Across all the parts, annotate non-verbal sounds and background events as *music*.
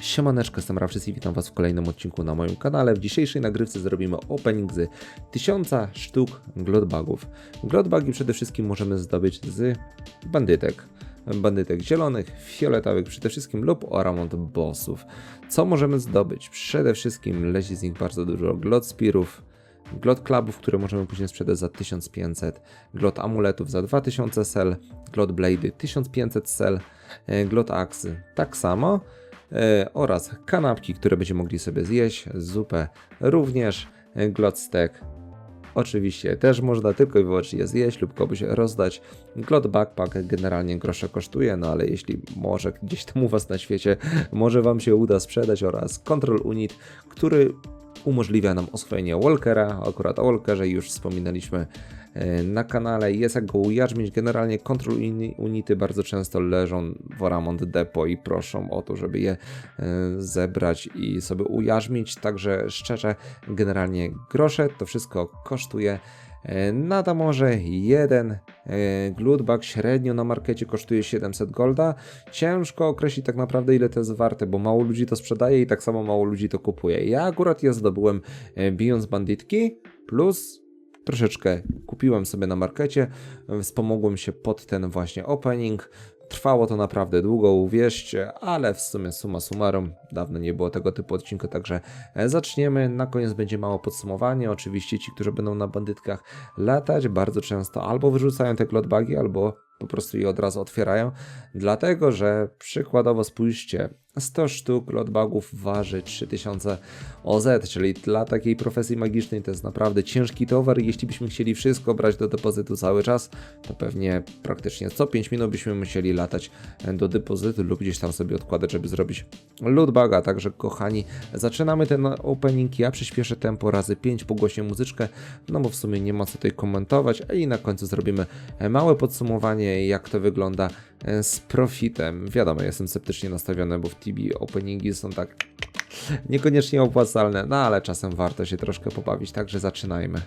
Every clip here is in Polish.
Siemaneczko, jestem Rawczys i witam Was w kolejnym odcinku na moim kanale. W dzisiejszej nagrywce zrobimy opening z 1000 sztuk glotbagów. Glotbagi przede wszystkim możemy zdobyć z bandytek. Bandytek zielonych, fioletowych przede wszystkim lub oramont bossów. Co możemy zdobyć? Przede wszystkim leci z nich bardzo dużo glotspirów, glot które możemy później sprzedać za 1500, glot amuletów za 2000 sel, glot blady 1500 sel, glot tak samo oraz kanapki, które będziemy mogli sobie zjeść, zupę również, e, glot steak Oczywiście też można tylko i wyłącznie je zjeść lub komuś rozdać. Glot Backpack generalnie grosze kosztuje, no ale jeśli może gdzieś tam u Was na świecie, może Wam się uda sprzedać oraz Control Unit, który umożliwia nam oswojenie Walkera. Akurat o Walkerze już wspominaliśmy e, na kanale. Jest jak go ujarzmić. Generalnie Control Uni- Unity bardzo często leżą w Oramont Depot i proszą o to, żeby je e, zebrać i sobie ujarzmić. Także szczerze, generalnie grosze to wszystko kosztuje. E, Nada może jeden e, glutbag średnio na markecie kosztuje 700 golda. Ciężko określić tak naprawdę ile to jest warte, bo mało ludzi to sprzedaje i tak samo mało ludzi to kupuje. Ja akurat je zdobyłem e, bijąc banditki plus troszeczkę kupiłem sobie na markecie, wspomogłem się pod ten właśnie opening. Trwało to naprawdę długo, uwierzcie, ale w sumie summa summarum, dawno nie było tego typu odcinka, także e, zaczniemy. Na koniec będzie mało podsumowanie. Oczywiście ci, którzy będą na bandytkach latać, bardzo często albo wyrzucają te glotbagi, albo po prostu je od razu otwierają, dlatego że przykładowo spójrzcie, 100 sztuk lotbagów waży 3000 OZ, czyli dla takiej profesji magicznej to jest naprawdę ciężki towar jeśli byśmy chcieli wszystko brać do depozytu cały czas, to pewnie praktycznie co 5 minut byśmy musieli latać do depozytu lub gdzieś tam sobie odkładać, żeby zrobić lootbaga. Także kochani, zaczynamy ten opening, ja przyspieszę tempo razy 5, pogłośnię muzyczkę, no bo w sumie nie ma co tutaj komentować, a i na końcu zrobimy małe podsumowanie, jak to wygląda e, z profitem. Wiadomo, jestem sceptycznie nastawiony, bo w TB openingi są tak niekoniecznie opłacalne, no ale czasem warto się troszkę pobawić, także zaczynajmy.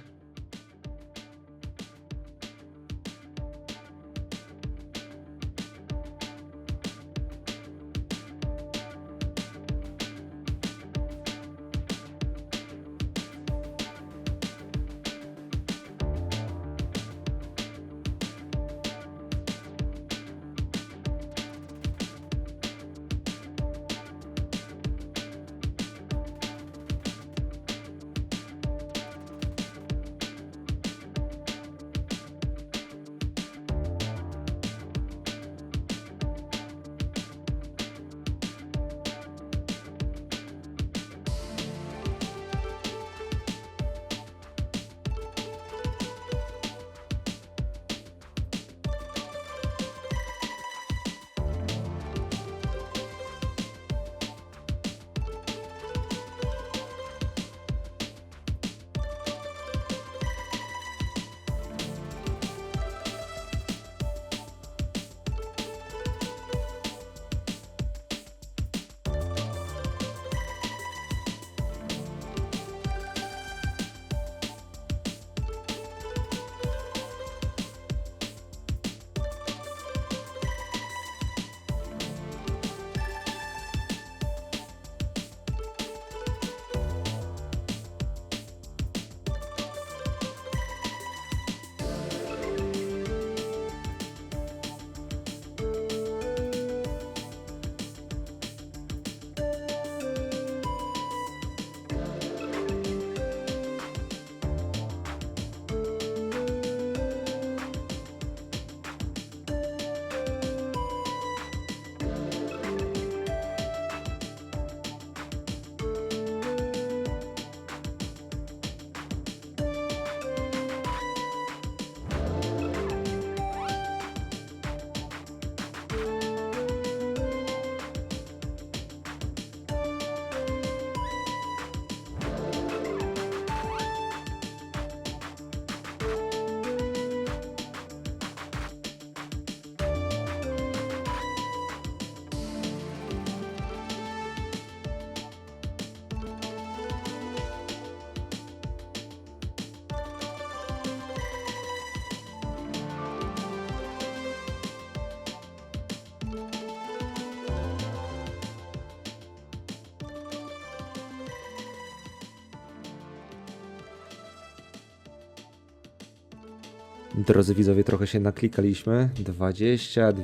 Drodzy widzowie, trochę się naklikaliśmy. 22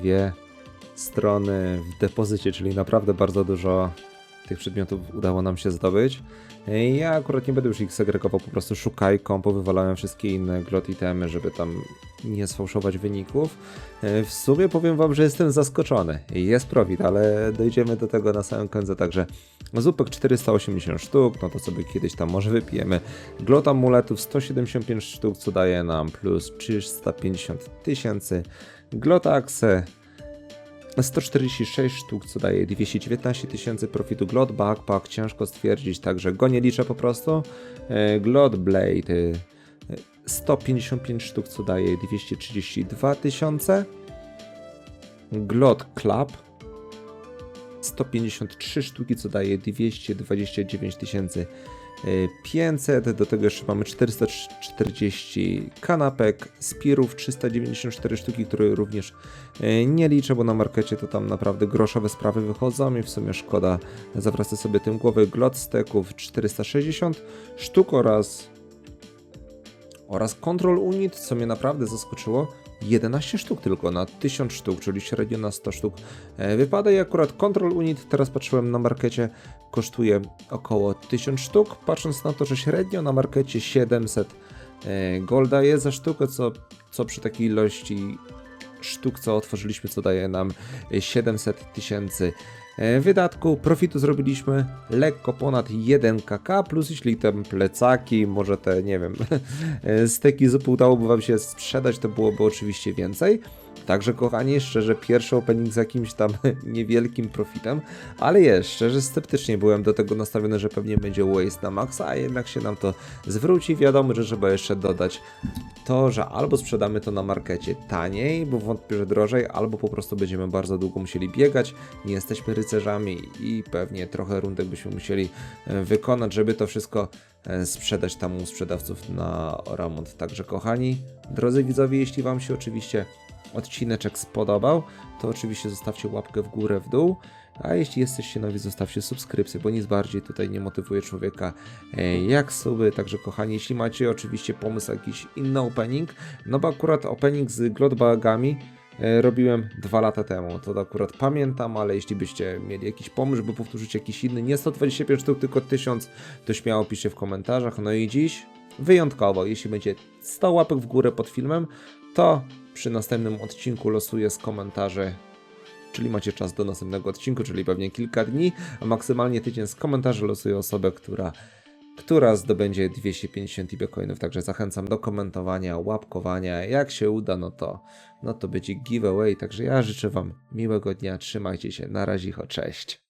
strony w depozycie, czyli naprawdę bardzo dużo tych przedmiotów udało nam się zdobyć. Ja akurat nie będę już ich segregował, po prostu szukajką, powywalałem wszystkie inne glot itemy, żeby tam nie sfałszować wyników. W sumie powiem wam, że jestem zaskoczony. Jest profit, ale dojdziemy do tego na samym końcu, także zupek 480 sztuk, no to sobie kiedyś tam może wypijemy. Glot amuletów 175 sztuk, co daje nam plus 350 tysięcy. Glot axe 146 sztuk, co daje 219 tysięcy profitu. Glot Backpack, ciężko stwierdzić, także go nie liczę po prostu. E, Glot Blade e, 155 sztuk, co daje 232 tysiące. Glot Club 153 sztuki, co daje 229 tysięcy 500, do tego jeszcze mamy 440 kanapek, spirów 394 sztuki, które również e, nie liczę, bo na markecie to tam naprawdę groszowe sprawy wychodzą i w sumie szkoda zawracać sobie tym głowy. Glot steków 460 sztuk oraz oraz Control Unit, co mnie naprawdę zaskoczyło. 11 sztuk tylko na 1000 sztuk, czyli średnio na 100 sztuk. E, wypada i akurat Control Unit, teraz patrzyłem na markecie, kosztuje około 1000 sztuk, patrząc na to, że średnio na markecie 700 e, golda jest za sztukę, co, co przy takiej ilości sztuk, co otworzyliśmy, co daje nam e, 700 tysięcy e, wydatku. Profitu zrobiliśmy lekko ponad 1 kk, plus jeśli te plecaki, może te, nie wiem, steki zupy udałoby Wam się sprzedać, to byłoby oczywiście więcej. Także kochani, szczerze, pierwszy opening z jakimś tam *laughs* niewielkim profitem, ale jest, szczerze, sceptycznie byłem do tego nastawiony, że pewnie będzie waste na maksa, a jednak się nam to zwróci. Wiadomo, że trzeba jeszcze dodać to, że albo sprzedamy to na markecie taniej, bo wątpię, że drożej, albo po prostu będziemy bardzo długo musieli biegać, nie jesteśmy rycerzami i pewnie trochę rundek byśmy musieli e, wykonać, żeby to wszystko e, sprzedać tam u sprzedawców na remont. Także kochani, drodzy widzowie, jeśli Wam się oczywiście odcineczek spodobał, to oczywiście zostawcie łapkę w górę, w dół. A jeśli jesteście nowi, zostawcie subskrypcję, bo nic bardziej tutaj nie motywuje człowieka e, jak suby. Także kochani, jeśli macie oczywiście pomysł jakiś inny opening, no bo akurat opening z glotbagami e, robiłem dwa lata temu. To akurat pamiętam, ale jeśli byście mieli jakiś pomysł, by powtórzyć jakiś inny, nie 125 sztuk, tylko 1000, to śmiało piszcie w komentarzach. No i dziś wyjątkowo, jeśli będzie 100 łapek w górę pod filmem, to przy następnym odcinku losuję z komentarzy czyli macie czas do następnego odcinku, czyli pewnie kilka dni, a maksymalnie tydzień z komentarzy losuję osobę, która, która zdobędzie 250 IB coinów, także zachęcam do komentowania, łapkowania, jak się uda, no to, no to będzie giveaway, także ja życzę Wam miłego dnia, trzymajcie się, na razie, cześć.